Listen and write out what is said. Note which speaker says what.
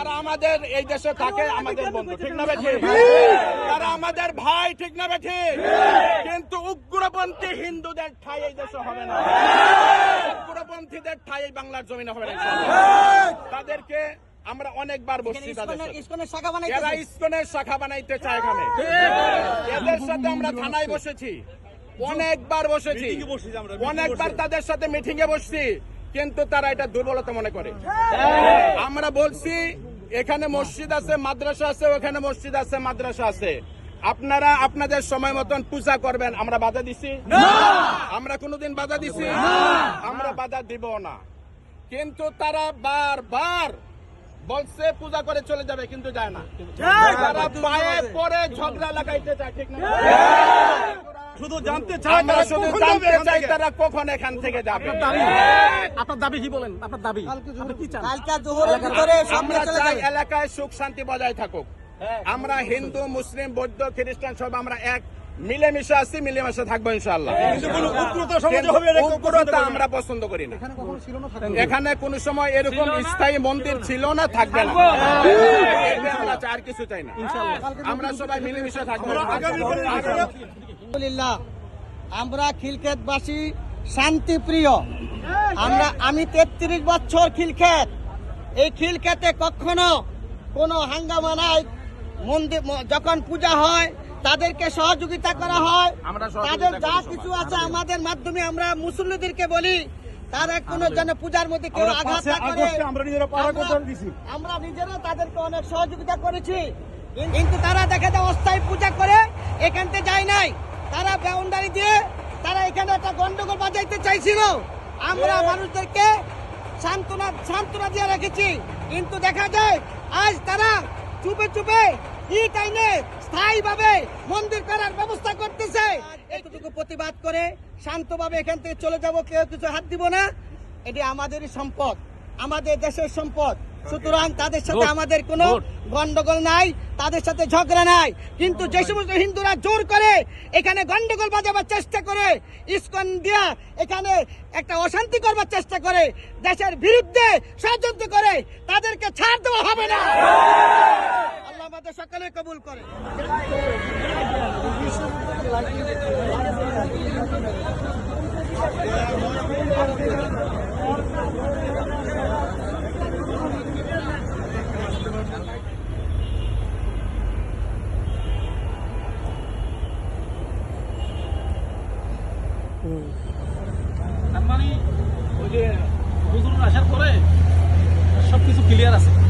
Speaker 1: তারা আমাদের এই দেশে থাকে আমাদের বন্ধু ঠিক না বেঠি তারা আমাদের ভাই ঠিক না বেঠি কিন্তু উগ্রপন্থী হিন্দুদের ঠাই এই দেশে হবে না। উগ্রপন্থীদের ঠাই এই বাংলার জমিনে হবে না। তাদেরকে আমরা অনেকবার বসছি এরা ইস্কনের শাখা বানাইতে চায় এখানে। এদের সাথে আমরা থানায় বসেছি। অনেকবার বসেছি। অনেকবার তাদের সাথে মিটিং এ বসছি। কিন্তু তারা এটা দুর্বলতা মনে করে। আমরা বলছি এখানে মসজিদ আছে মাদ্রাসা আছে ওখানে মসজিদ আছে মাদ্রাসা আছে। আপনারা আপনাদের সময় মতন পূজা করবেন আমরা বাধা দিছি? আমরা কোনোদিন বাধা দিছি? আমরা বাধা দিব না। কিন্তু তারা বারবার বলছে পূজা করে চলে যাবে কিন্তু যায় না। তারা পায়ে পরে ঝগড়া লাগাইতে চায় ঠিক না?
Speaker 2: শুধু জানতে চাই
Speaker 1: আমরা
Speaker 2: তারা
Speaker 1: শুধু জানতে চাই তারা কখন এখান থেকে যাবে।
Speaker 2: আপনার দাবি কি বলেন? আপনার দাবি? আপনি কি চান?
Speaker 3: কালকা জোহরের ভিতরে সামনে
Speaker 1: আমরা
Speaker 3: চলে যাবে।
Speaker 1: এলাকায় সুখ শান্তি বজায় থাকুক। আমরা হিন্দু মুসলিম বৌদ্ধ খ্রিস্টান সব আমরা এক। মিলেমিশে আছি মিলেমিশে থাকব ইনশাল্লাহ
Speaker 2: কিন্তু উগ্রতা।
Speaker 1: আমরা পছন্দ করি না। এখানে কোন সময় এরকম স্থায়ী মন্দির ছিল না থাকবে না। আর কিছু চাই না। আমরা সবাই মিলেমিশে থাকব।
Speaker 3: আমরা খিলক্ষেতবাসী শান্তিপ্রিয়। আমরা আমি তেত্রিশ বছর খিলক্ষেত। এই খিলক্ষেতে কখনো কোনো হাঙ্গামা নাই। মন্দির যখন পূজা হয় তাদেরকে সহযোগিতা করা হয়। তাদের যা কিছু আছে আমাদের মাধ্যমে আমরা মুসল্লিদেরকে বলি তারা কোনো যেন পূজার মধ্যে কেউ আঘাত না করে।
Speaker 2: আমরা নিজেরা
Speaker 3: তাদেরকে অনেক সহযোগিতা করেছি। কিন্তু তারা দেখা যায় অস্থায়ী পূজা করে এখান থেকে যায় নাই। তারা বাউন্ডারি দিয়ে তারা এখানে একটা গন্ডগোল বাজাইতে চাইছিল। আমরা মানুষদেরকে সান্ত্বনা সান্ত্বনা দিয়ে রেখেছি। কিন্তু দেখা যায় আজ তারা চুপে চুপে ইট আইনে স্থায়ীভাবে মন্দির করার ব্যবস্থা করতেছে। এতটুকু প্রতিবাদ করে শান্তভাবে এখান থেকে চলে যাব কেউ কিছু হাত দিব না। এটি আমাদেরই সম্পদ আমাদের দেশের সম্পদ। সুতরাং তাদের সাথে আমাদের কোনো গন্ডগোল নাই তাদের সাথে ঝগড়া নাই। কিন্তু যে সমস্ত হিন্দুরা জোর করে এখানে গন্ডগোল বাজাবার চেষ্টা করে ইস্কন দিয়া এখানে একটা অশান্তি করবার চেষ্টা করে দেশের বিরুদ্ধে ষড়যন্ত্র করে তাদেরকে ছাড় দেওয়া হবে না। আমাদের সকলে কবুল করে।
Speaker 4: মানে আসার পরে সবকিছু ক্লিয়ার আছে।